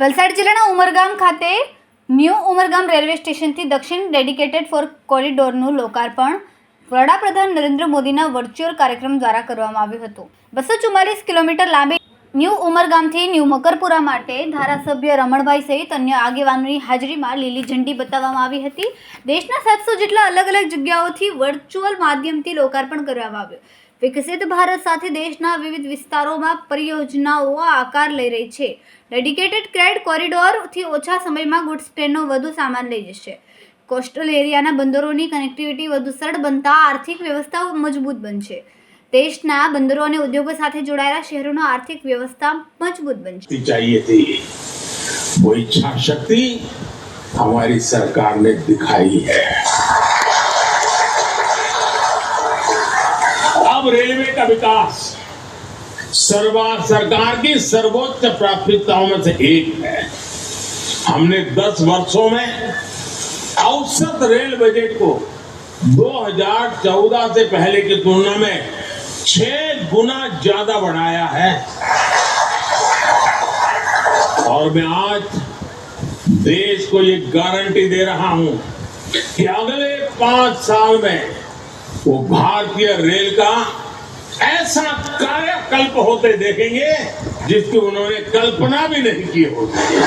વલસાડ જિલ્લાના ઉમરગામ ખાતે new Umargam railway સ્ટેશનથી દક્ષિણ ડેડિકેટેડ ફોર કોરિડોરનું લોકાર્પણ વડાપ્રધાન નરેન્દ્ર મોદીના વર્ચ્યુઅલ કાર્યક્રમ દ્વારા કરવામાં આવ્યું હતું. બસો ચુમ્માલીસ કિલોમીટર લાંબી ન્યૂ ઉમરગામથી ન્યૂ મકરપુરા માટે ધારાસભ્ય રમણભાઈ સહિત અન્ય આગેવાનોની હાજરીમાં લીલી ઝંડી બતાવવામાં આવી હતી. દેશના સાતસો જેટલા અલગ અલગ જગ્યાઓથી વર્ચ્યુઅલ માધ્યમથી લોકાર્પણ કરવામાં આવ્યું. વિકસિત ભારત સાથે દેશના વિવિધ વિસ્તારોમાં પરિયોજનાઓ આકાર લઈ રહી છે ડેડિકેટેડ ક્રેડ કોરિડોરથી ઓછા સમયમાં ગુડ્સ ટ્રેનો વધુ સામાન લઈ જશે કોસ્ટલ એરિયાના બંદરોની કનેક્ટિવિટી વધુ સરળ બનતા આર્થિક વ્યવસ્થા મજબૂત બનશે દેશના બંદરો અને ઉદ્યોગો સાથે જોડાયેલા શહેરોનો આર્થિક વ્યવસ્થા મજબૂત બનશે शक्ति चाहिए थी वो इच्छा शक्ति हमारी सरकार ने दिखाई है अब रेलवे का विकास। सर्वा सरकार की सर्वोच्च प्राथमिकताओं में से एक है। हमने 10 वर्षों में औसत रेल बजट को 2014 से पहले की तुलना में छह गुना ज़्यादा बढ़ाया है। और मैं आज देश को ये गारंटी दे रहा हूँ कि अगले पाँच साल में वो भारतीय रेल का ऐसा कायाकल्प होते देखेंगे जिसकी उन्होंने कल्पना भी नहीं की होती